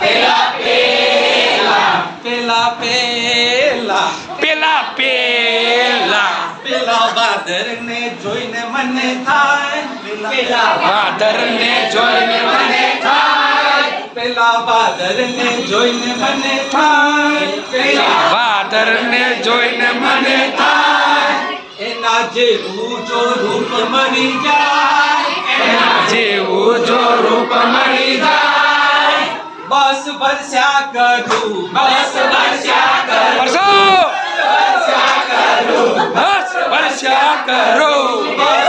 પેલા પેલા પેલા પેલા. પેલા પેલા જોઈને મને થાય. પેલા વાદર ને જોઈને મને થાય. પેલા બાદર ને જોઈને મને થાય. પેલા વાદર જોઈને મને થાય. એના જેવું જો રૂપ મરી જાય. એના જેવું જો રૂપ મળી જાય. બસ વર્ષા કરું બસ વર્ષા કરું. વર્ષો! બસ વર્ષા કરું બસ વર્ષા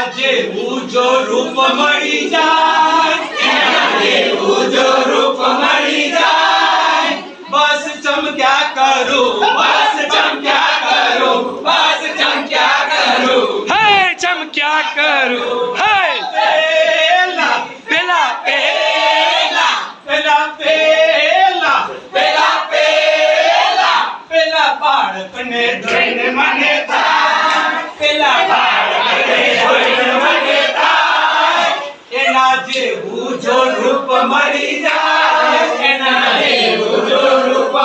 એના ઉજો રૂપ મળી જાય. એના જો રૂપ મળી જાય. બસ ચમક્યા કરું બસ ચમક્યા કરું બસ ચમક્યા કરું. હે ચમક્યા કરું. હે. પેલા પેલા પેલા પેલા પેલા પેલા પેલા પેલા બાળકને જોઈને મને થાય રૂપ મળી જાય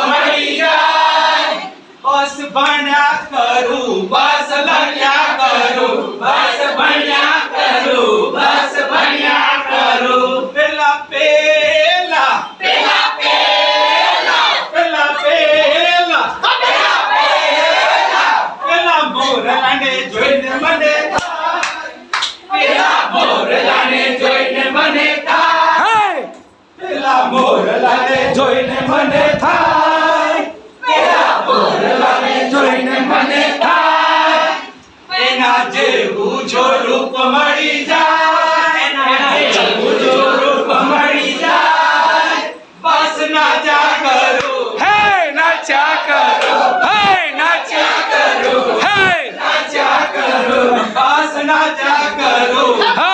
મળી જાય બસ ભણ્યા કરું બસ જેવું જો રૂપ મળી જાય. એના જેવું જો રૂપ મળી જાય. બસ નાચા કરું. હે નાચ્યા કરો. હે નાચ્યા કરો. હે. નાચા કરું. બસ નાચા કરું.